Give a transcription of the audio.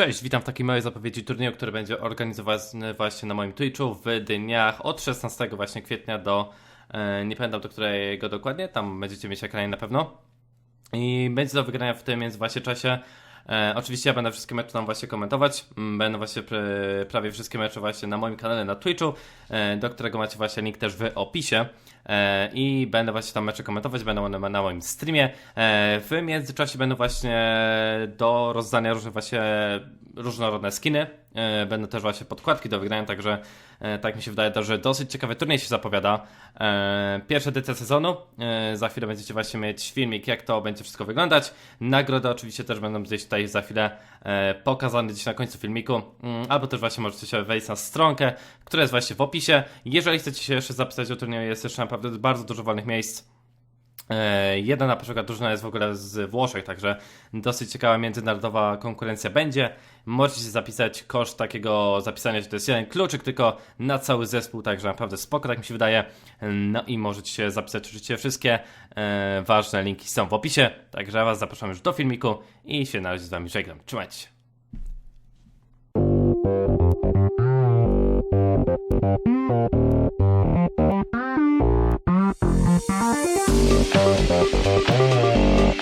Cześć, witam w takiej małej zapowiedzi turnieju, który będzie organizowany właśnie na moim Twitchu w dniach od 16 właśnie kwietnia do, e, nie pamiętam do którego dokładnie, tam będziecie mieć ekranie na pewno. I będzie do wygrania w tym międzywłasznie E, oczywiście ja będę wszystkie mecze tam właśnie komentować. Mm, Będą właśnie pr- prawie wszystkie mecze właśnie na moim kanale na Twitchu, e, do którego macie właśnie link też w opisie. E, I będę właśnie tam mecze komentować, będą one na moim streamie. E, w międzyczasie będą właśnie do rozdania różne właśnie różnorodne skiny. E, będą też właśnie podkładki do wygrania, także e, tak mi się wydaje, to, że dosyć ciekawy turniej się zapowiada. E, Pierwsza edycja sezonu. Za chwilę będziecie właśnie mieć filmik, jak to będzie wszystko wyglądać. Nagrody oczywiście też będą gdzieś tutaj za chwilę pokazane gdzieś na końcu filmiku. Mm, Albo też właśnie możecie się wejść na stronkę, która jest właśnie w opisie. Jeżeli chcecie się jeszcze zapisać do turnieju, jest jeszcze naprawdę bardzo dużo wolnych miejsc. E, Jedna na przykład drużyna jest w ogóle z Włoszech, także dosyć ciekawa międzynarodowa konkurencja będzie. Możecie zapisać, koszt takiego zapisania to jest jeden kluczyk tylko na cały zespół, także naprawdę spoko, tak mi się wydaje. No i możecie się zapisać, oczywiście wszystkie e, ważne linki są w opisie, także ja Was zapraszam już do filmiku i się na razie z Wami żegnam. Trzymajcie się. Thank Thank you.